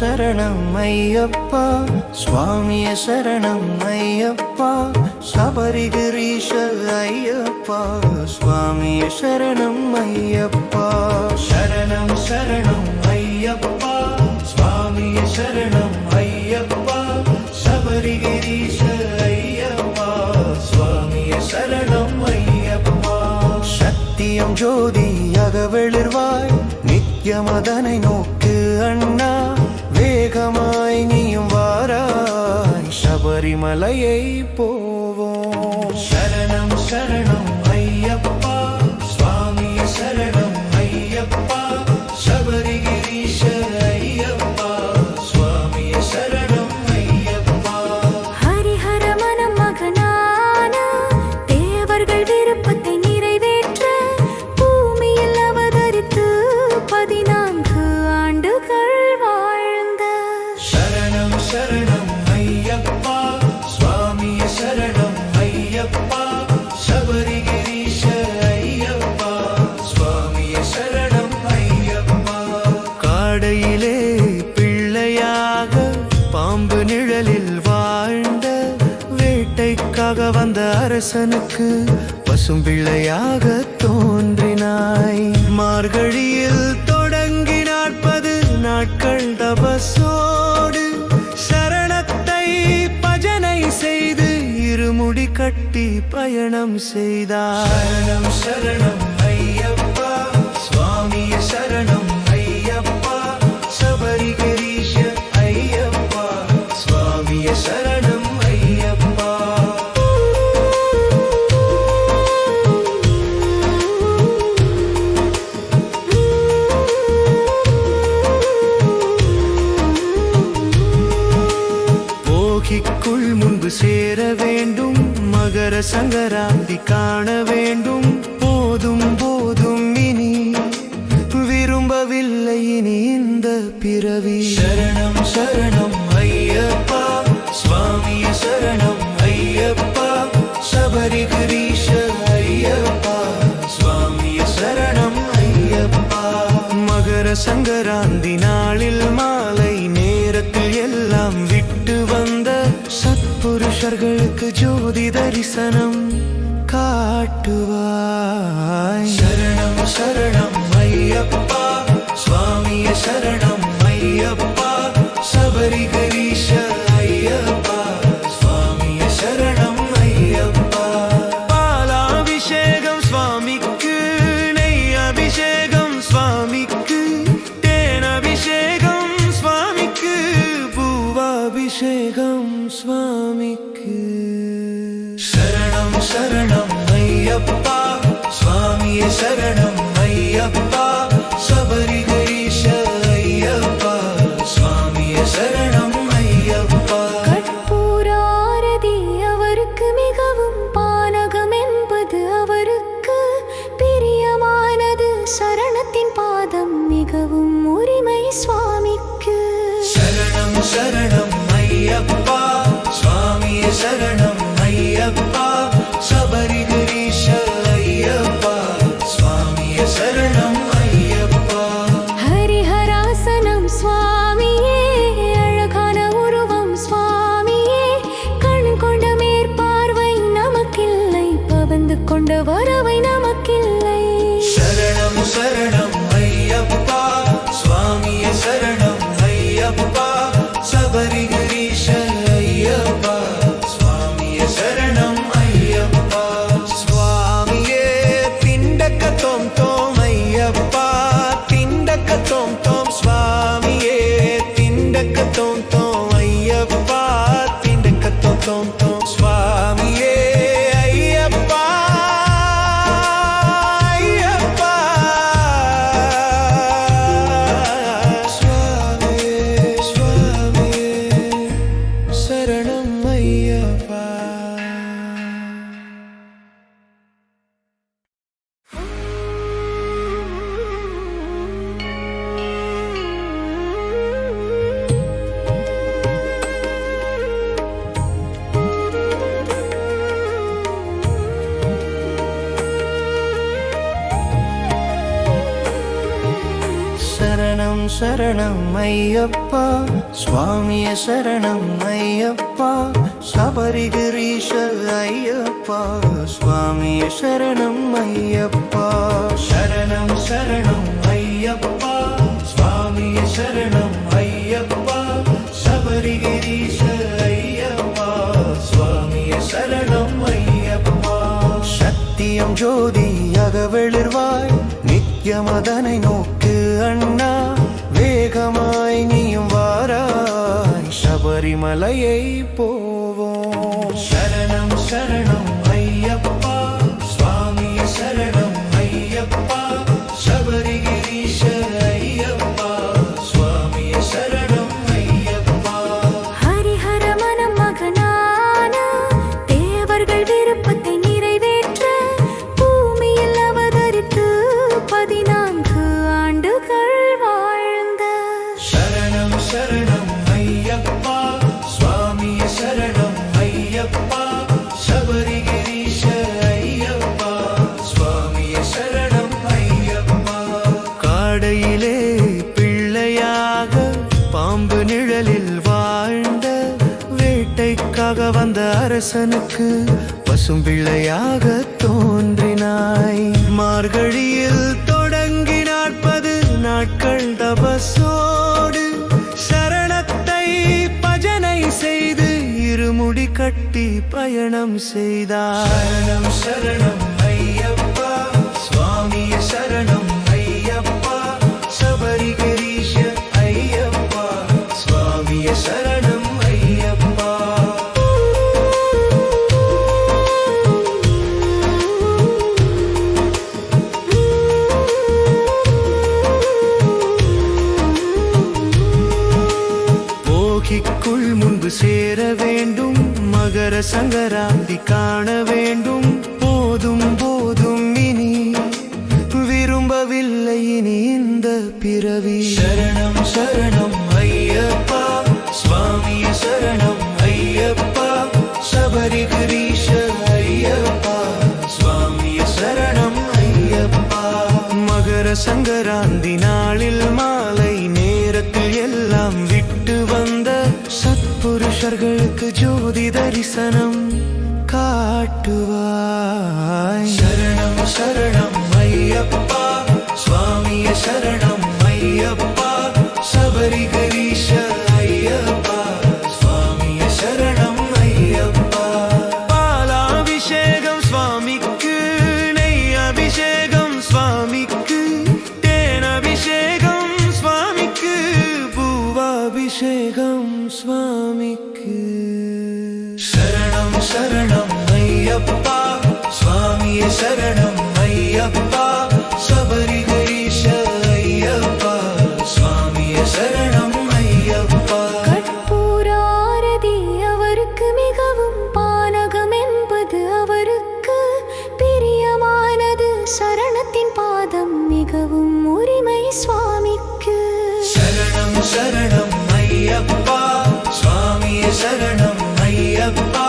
சரணம் ஐயப்பா. சுவாமிய சரணம் ஐயப்பா. சபரிகிரீஷ ஐயப்பா. சுவாமிய சரணம் ஐயப்பா. சரணம் சரணம் ஐயப்பா. சுவாமிய சரணம் ஐயப்பா. சபரிகிரீஷ ஐயப்பா. சுவாமிய சரணம் ஐயப்பா. சத்தியம் ஜோதியாக வெளிர்வாய் நித்யமதனை நோக்கு அண்ணன் வேகமாய் நீயும் வாராய் சபரிமலையை போ அரசனுக்கு பசும் பிள்ளையாக தோன்றினாய். மார்கழியில் தொடங்கி நாற்பது நாட்கள் தபசோடு சரணத்தை பஜனை செய்து இருமுடி கட்டி பயணம் செய்தார் சரணம் சரணம் சங்கராந்தி காண வேண்டும். போதும் போதும் இனி. விரும்பவில்லை இனி இந்த பிறவி. சரணம் சரணம் ஐயப்பா. சுவாமிய சரணம் ஐயப்பா. சபரிகிரீஷ ஐயப்பா. சுவாமிய சரணம் ஐயப்பா. மகர சங்கராந்தி சத்புருஷர்களுக்கு ஜோதி தரிசனம் காட்டுவாய். சரணம் சரணம் ஐயப்பா. சுவாமிய சரணம் ஐயப்பா. சபரிகரி மிகவும் உரிமை சுவாமிக்கு சரணம் சரணம் சரணம் ஐயப்பா சுவாமிய சரணம் ஐயப்பா சபரிகிரீஷ ஐயப்பா சுவாமிய சரணம் ஐயப்பா. சரணம் சரணம் ஐயப்பா சுவாமிய சரணம் ஐயப்பா சபரிகிரீஷ ஐயப்பா சுவாமிய சரணம் ஐயப்பா. சத்தியம் ஜோதி அகவெளிர்வாய் நித்தியமதனை நோக்கு அண்ணா. சபரிமலையை போவோம். சரணம் சரணம். அரசனுக்கு பசும் பிள்ளையாக தோன்றினாய். மார்கழியில் தொடங்கி நாற்பது நாட்கள் தபசோடு சரணத்தை பஜனை செய்து இருமுடி கட்டி பயணம் செய்தார். சரணம் சரணம். சங்கராந்தி காண வேண்டும். சரணத்தின் பாதம் மிகவும் உரிமை சுவாமிக்கு. சரணம் சரணம் ஐயப்பா. சுவாமியே சரணம் ஐயப்பா.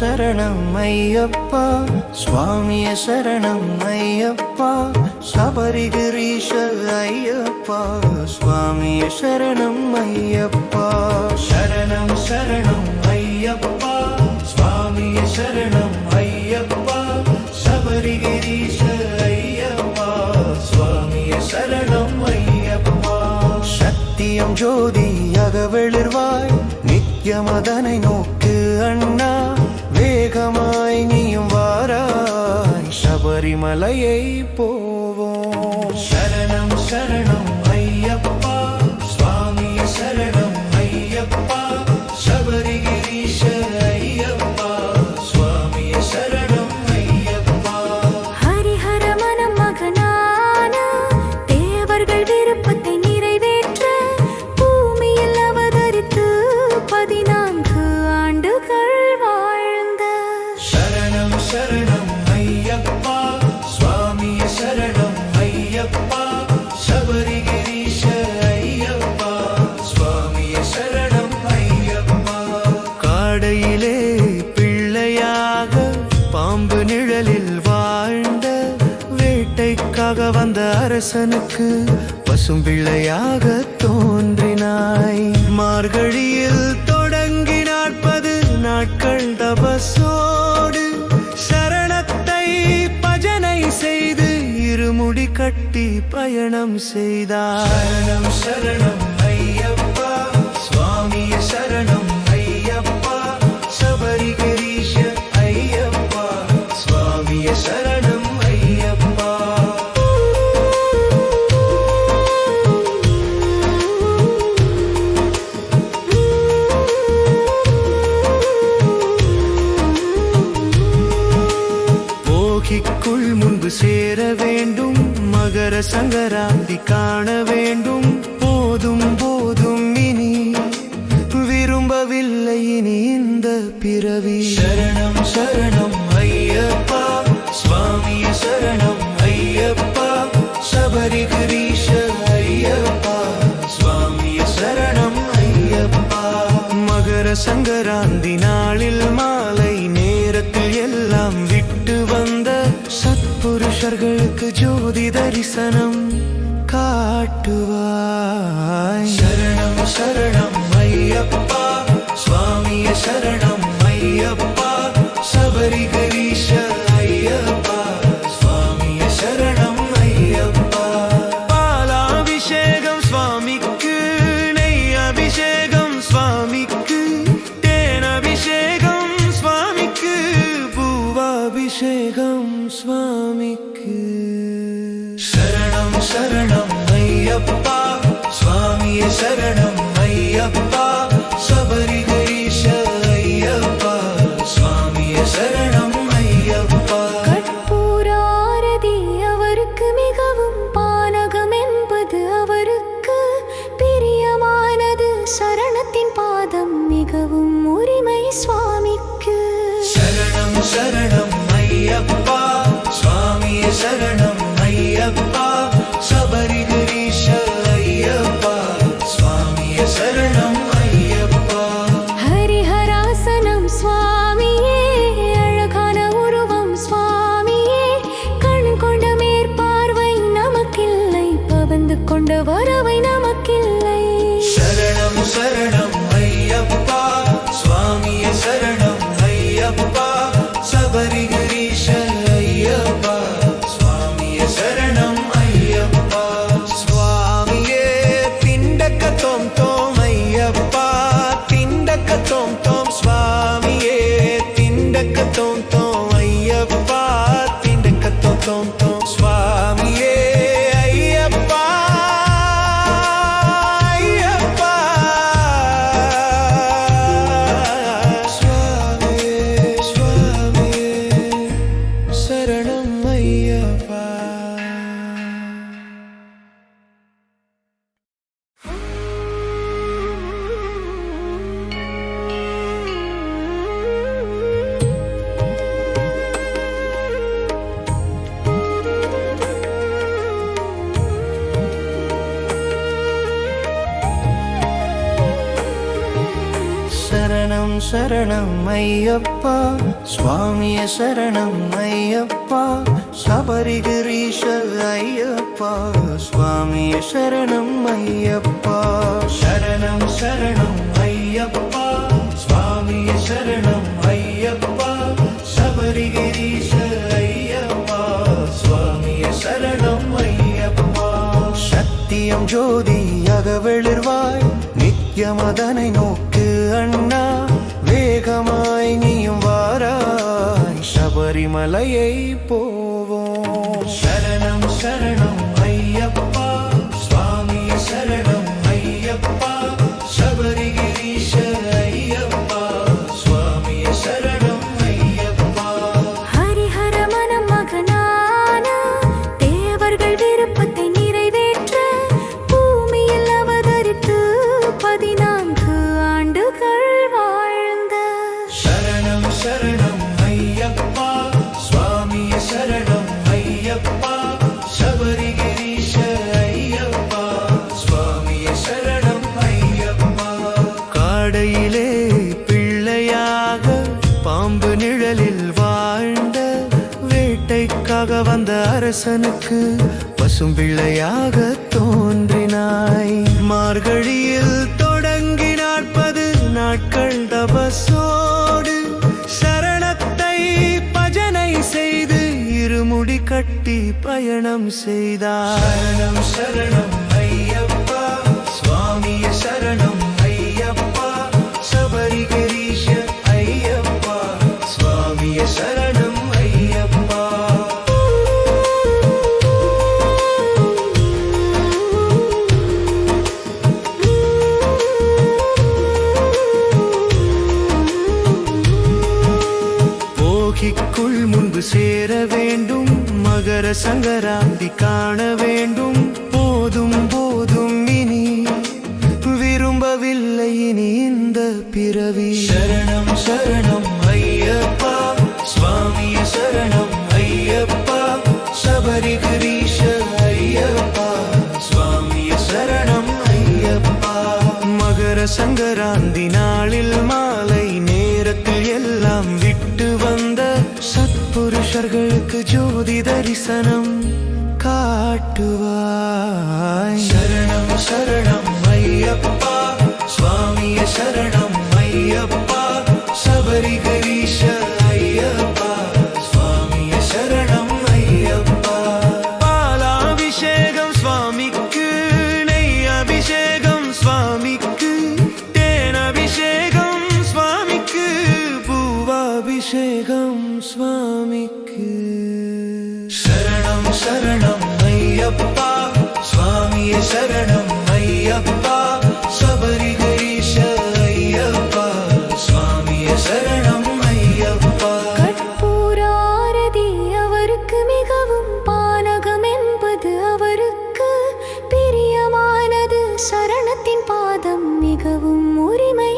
சரணம் ஐயப்பா. சுவாமிய சரணம் ஐயப்பா. சபரிகிரீஷ ஐயப்பா. சுவாமிய சரணம் ஐயப்பா. சரணம் சரணம் ஐயப்பா. சுவாமிய சரணம் ஐயப்பா. சபரிகிரீஷ ஐயப்பா. சுவாமிய சரணம் ஐயப்பா. சத்தியம் ஜோதியாக வெளிர்வாய் நித்தியம் அதனை வேகமாய் நீயும் வாராய் சபரிமலையை போ அரசனுக்கு பசும் பிள்ளையாக தோன்றினாய். மார்கழியில் தொடங்கி நாற்பது நாட்கள் தபசோடு சரணத்தை பஜனை செய்து இருமுடி கட்டி பயணம் செய்தார் சரணம் சரணம். சங்கராந்தி காண வேண்டும். போதும் போதும் இனி. விரும்பவில்லை இனி இந்த பிறவி. சரணம் சரணம் ஐயப்பா. சுவாமிய சரணம் ஐயப்பா. சபரிகிரீஷ ஐயப்பா. சுவாமிய சரணம் ஐயப்பா. மகர சங்கராந்தி பக்தர்களுக்கு ஜோதி தரிசனம் காட்டுவாய். சரணம் சரணம் ஐயப்பா. சுவாமிய சரணம் ஐயப்பா. சபரிகரி மிகவும் உரிமை சுவாமிக்கு சரணம் சரணம் சரணம் ஐயப்பா. சுவாமிய சரணம் ஐயப்பா. சபரிகிரீஷ ஐயப்பா. சுவாமிய சரணம் ஐயப்பா. சரணம் சரணம் ஐயப்பா. சுவாமிய சரணம் ஐயப்பா. சபரிகிரீஷ ஐயப்பா. சுவாமிய சரணம் ஐயப்பா. சத்தியம் ஜோதி அகவெளிர்வாய். நித்தியமதனை நோக்கு அண்ணா. மேகமாய் நீயும் வாராய் சபரிமலையை போ அரசனுக்கு பசும்பிள்ளையாக தோன்றினாய். மார்கழியில் தொடங்கி நாற்பது நாட்கள் தபசோடு சரணத்தை பஜனை செய்து இருமுடி கட்டி பயணம் செய்தார். சரணம் சரணம். சங்கராந்தி காண வேண்டும். ജ്യോതി ദർശനം കാട്ടുവായി ശരണം ശരണം അയ്യപ്പ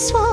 this one.